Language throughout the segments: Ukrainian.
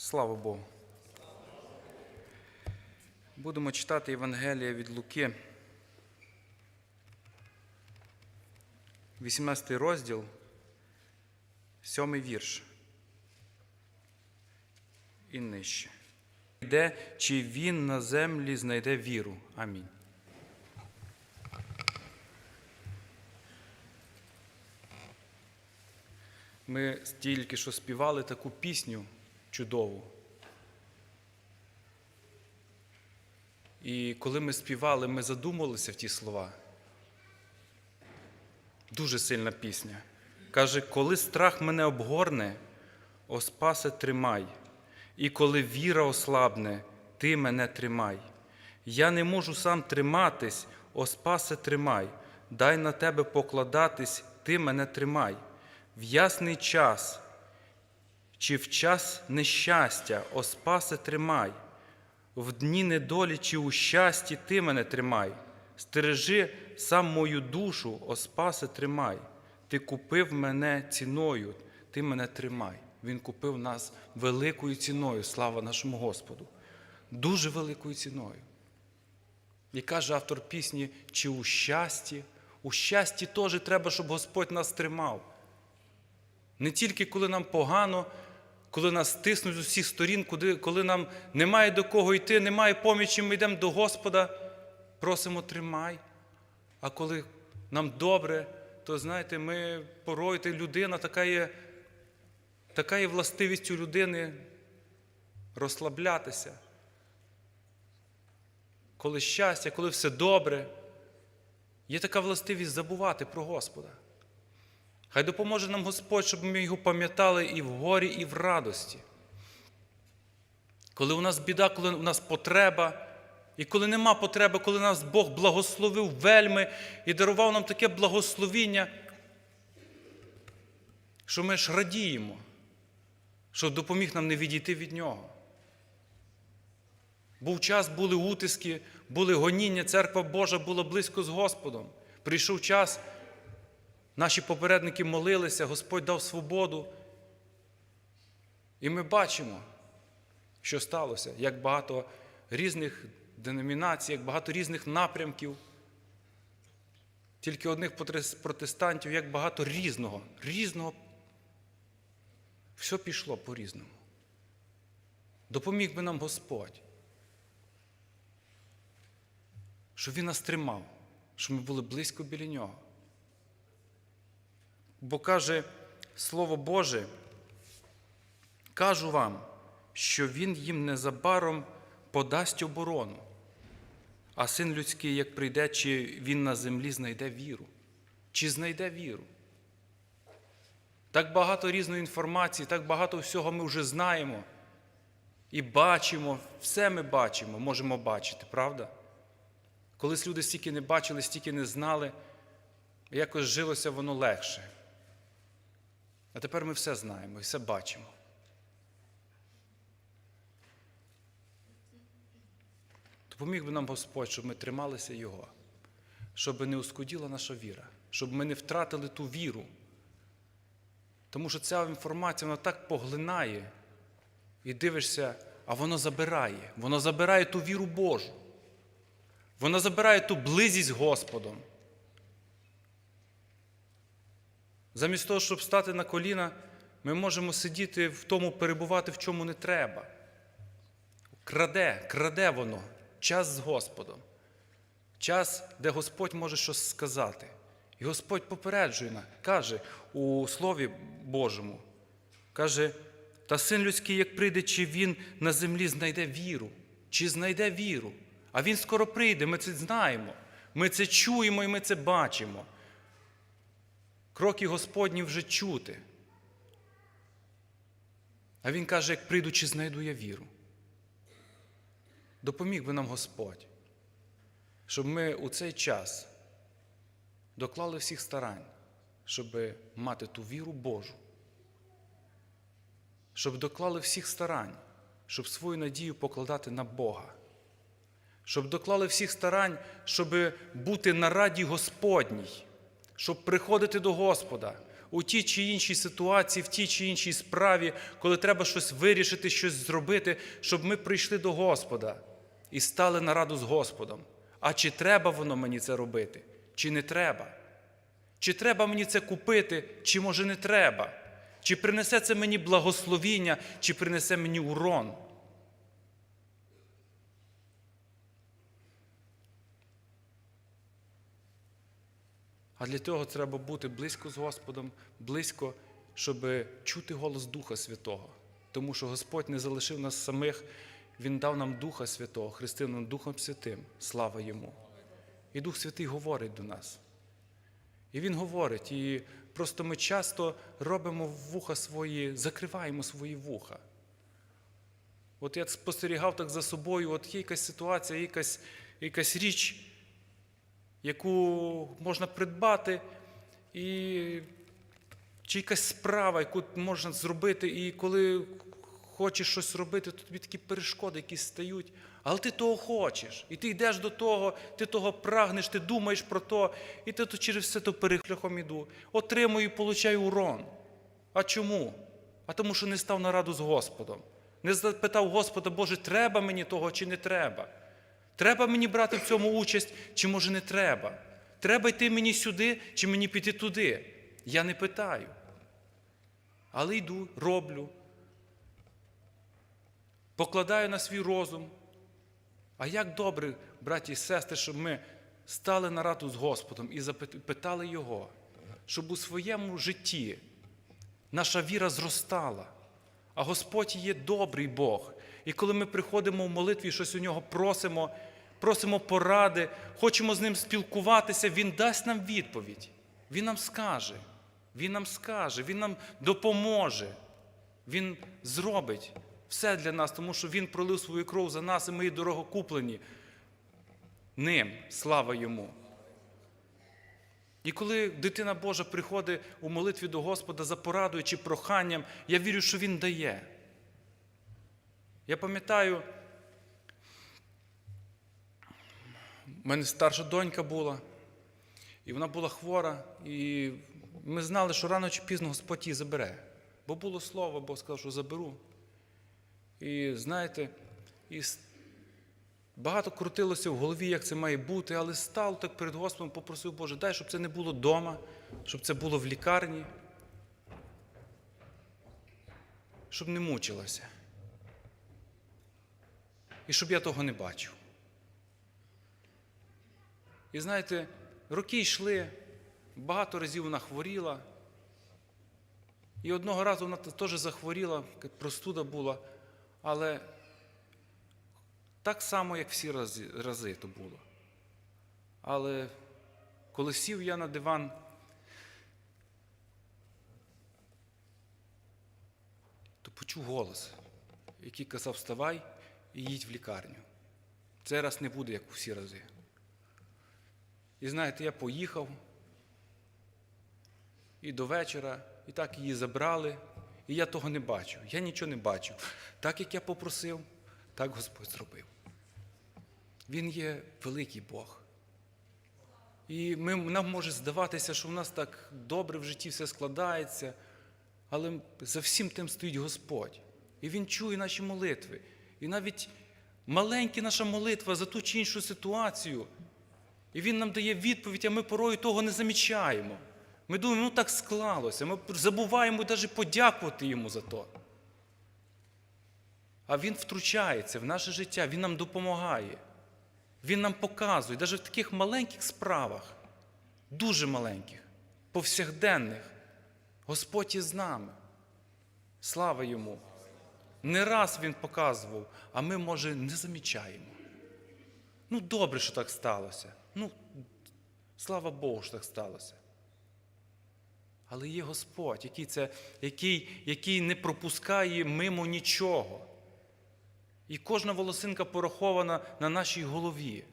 Слава Богу. Будемо читати Євангелія від Луки. 18 розділ, 7 вірш. І нижче. Де, чи він на землі знайде віру. Амінь. Ми тільки що співали таку пісню чудову. І коли ми співали, ми задумалися в ті слова. Дуже сильна пісня. Каже, коли страх мене обгорне, о спасе тримай, і коли віра ослабне, ти мене тримай. Я не можу сам триматись, о спасе тримай, дай на тебе покладатись, ти мене тримай. В ясний час, чи в час нещастя, о спасе тримай, в дні недолі чи у щасті ти мене тримай, стережи сам мою душу, о спасе тримай. Ти купив мене ціною, ти мене тримай. Він купив нас великою ціною, слава нашому Господу, дуже великою ціною. І каже автор пісні, чи у щасті, у щасті теж треба, щоб Господь нас тримав. Не тільки коли нам погано, коли нас тиснуть з усіх сторін, коли нам немає до кого йти, немає помічі, ми йдемо до Господа, просимо тримай. А коли нам добре, то знаєте, ми порой та людина така є, така є властивість у людини розслаблятися. Коли щастя, коли все добре, є така властивість забувати про Господа. Хай допоможе нам Господь, щоб ми його пам'ятали і в горі, і в радості. Коли у нас біда, коли у нас потреба, і коли нема потреби, коли нас Бог благословив вельми і дарував нам таке благословіння, що ми ж радіємо, що допоміг нам не відійти від Нього. Був час, були утиски, були гоніння, церква Божа була близько з Господом. Прийшов час, Наші попередники молилися, Господь дав свободу. І ми бачимо, що сталося, як багато різних деномінацій, як багато різних напрямків. Тільки одних протестантів, як багато різного, різного. Все пішло по-різному. Допоміг би нам Господь, щоб Він нас тримав, щоб ми були близько біля Нього. Бо каже Слово Боже, кажу вам, що Він їм незабаром подасть оборону, а син людський, як прийде, чи він на землі знайде віру, чи знайде віру. Так багато різної інформації, так багато всього ми вже знаємо і бачимо, все ми бачимо, можемо бачити, правда? Колись люди стільки не бачили, стільки не знали, якось жилося воно легше. А тепер ми все знаємо і все бачимо. Допоміг би нам Господь, щоб ми трималися Його, щоб не ускуділа наша віра, щоб ми не втратили ту віру. Тому що ця інформація вона так поглинає, і дивишся, а воно забирає. Воно забирає ту віру Божу. Воно забирає ту близість з Господом. Замість того, щоб стати на коліна, ми можемо сидіти в тому, перебувати, в чому не треба. Краде, краде воно, час з Господом. Час, де Господь може щось сказати. І Господь попереджує нас, каже у Слові Божому, каже, та син людський, як прийде, чи він на землі знайде віру, чи знайде віру. А він скоро прийде, ми це знаємо. Ми це чуємо і ми це бачимо. Кроки Господні вже чути. А Він каже, як прийду, чи знайду я віру. Допоміг би нам Господь, щоб ми у цей час доклали всіх старань, щоб мати ту віру Божу, щоб доклали всіх старань, щоб свою надію покладати на Бога, щоб доклали всіх старань, щоб бути на раді Господній щоб приходити до Господа, у тій чи іншій ситуації, в тій чи іншій справі, коли треба щось вирішити, щось зробити, щоб ми прийшли до Господа і стали на раду з Господом. А чи треба воно мені це робити, чи не треба? Чи треба мені це купити, чи може не треба? Чи принесе це мені благословіння, чи принесе мені урон? А для того треба бути близько з Господом, близько, щоб чути голос Духа Святого. Тому що Господь не залишив нас самих, Він дав нам Духа Святого, хрестив нам Духом Святим. Слава Йому. І Дух Святий говорить до нас. І Він говорить, і просто ми часто робимо вуха свої, закриваємо свої вуха. От я спостерігав так за собою, от є якась ситуація, якась, якась річ, яку можна придбати, і, чи якась справа, яку можна зробити, і коли хочеш щось робити, то тобі такі перешкоди якісь стають. Але ти того хочеш, і ти йдеш до того, ти того прагнеш, ти думаєш про то, і ти то через все то перехляхом іду. Отримую і получаю урон. А чому? А тому, що не став на раду з Господом. Не запитав Господа, Боже, треба мені того чи не треба? Треба мені брати в цьому участь, чи може не треба? Треба йти мені сюди, чи мені піти туди? Я не питаю. Але йду, роблю. Покладаю на свій розум. А як добре, браті і сестри, щоб ми стали на раду з Господом і запитали Його, щоб у своєму житті наша віра зростала. А Господь є добрий Бог. І коли ми приходимо в молитві, щось у нього просимо, просимо поради, хочемо з ним спілкуватися, Він дасть нам відповідь. Він нам скаже, Він нам скаже, Він нам допоможе. Він зробить все для нас, тому що Він пролив свою кров за нас, і ми дорогокуплені ним. Слава йому. І коли дитина Божа приходить у молитві до Господа за порадою чи проханням, я вірю, що Він дає. Я пам'ятаю, в мене старша донька була, і вона була хвора, і ми знали, що рано чи пізно Господь її забере. Бо було слово, Бог сказав, що заберу. І знаєте, і багато крутилося в голові, як це має бути, але став так перед Господом, попросив Боже, дай, щоб це не було вдома, щоб це було в лікарні, щоб не мучилася. І щоб я того не бачив. І знаєте, роки йшли, багато разів вона хворіла. І одного разу вона теж захворіла, простуда була, але так само, як всі рази, рази то було. Але коли сів я на диван, то почув голос, який казав, вставай і їдь в лікарню. Цей раз не буде, як у всі рази. І знаєте, я поїхав і до вечора, і так її забрали, і я того не бачив. Я нічого не бачив. Так як я попросив, так Господь зробив. Він є великий Бог. І ми, нам може здаватися, що в нас так добре в житті все складається, але за всім тим стоїть Господь. І Він чує наші молитви. І навіть маленька наша молитва за ту чи іншу ситуацію. І Він нам дає відповідь, а ми порою того не замічаємо. Ми думаємо, ну так склалося. Ми забуваємо навіть подякувати йому за то. А Він втручається в наше життя, Він нам допомагає. Він нам показує, навіть в таких маленьких справах, дуже маленьких, повсякденних, Господь із нами. Слава йому! Не раз Він показував, а ми, може, не замічаємо. Ну, добре, що так сталося. Ну, слава Богу, що так сталося. Але є Господь, який, це, який, який не пропускає мимо нічого. І кожна волосинка порахована на нашій голові.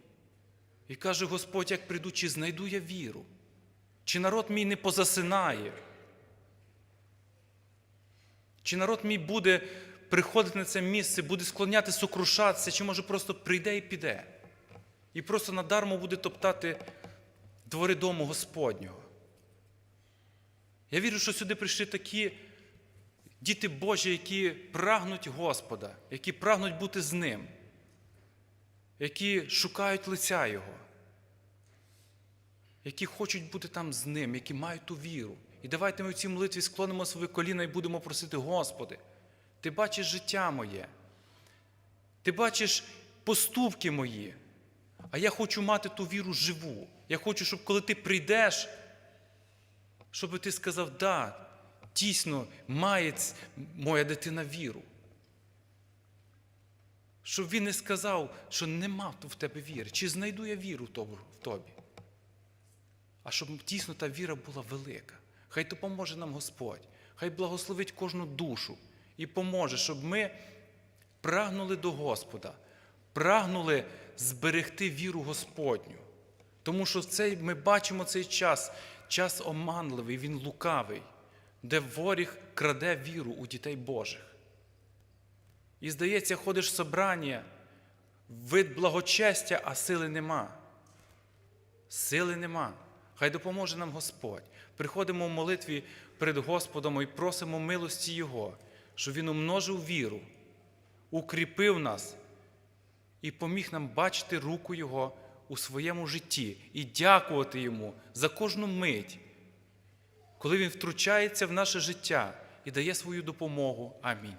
І каже Господь, як прийду, чи знайду я віру, чи народ мій не позасинає, чи народ мій буде приходити на це місце, буде склоняти, сокрушатися, чи може просто прийде і піде. І просто надармо буде топтати двори дому Господнього. Я вірю, що сюди прийшли такі діти Божі, які прагнуть Господа, які прагнуть бути з Ним, які шукають лиця Його, які хочуть бути там з Ним, які мають ту віру. І давайте ми в цій молитві склонимо свої коліна і будемо просити, Господи, Ти бачиш життя моє, Ти бачиш поступки мої, а я хочу мати ту віру живу. Я хочу, щоб коли ти прийдеш, щоб ти сказав, да, дійсно має моя дитина віру. Щоб він не сказав, що нема в тебе віри, чи знайду я віру в тобі. А щоб дійсно та віра була велика. Хай допоможе нам Господь, хай благословить кожну душу і поможе, щоб ми прагнули до Господа, прагнули зберегти віру Господню. Тому що цей, ми бачимо цей час, час оманливий, він лукавий, де ворог краде віру у дітей Божих. І здається, ходиш в собрання, вид благочестя, а сили нема. Сили нема. Хай допоможе нам Господь. Приходимо в молитві перед Господом і просимо милості Його, щоб Він умножив віру, укріпив нас і поміг нам бачити руку Його у своєму житті і дякувати Йому за кожну мить, коли Він втручається в наше життя і дає свою допомогу. Амінь.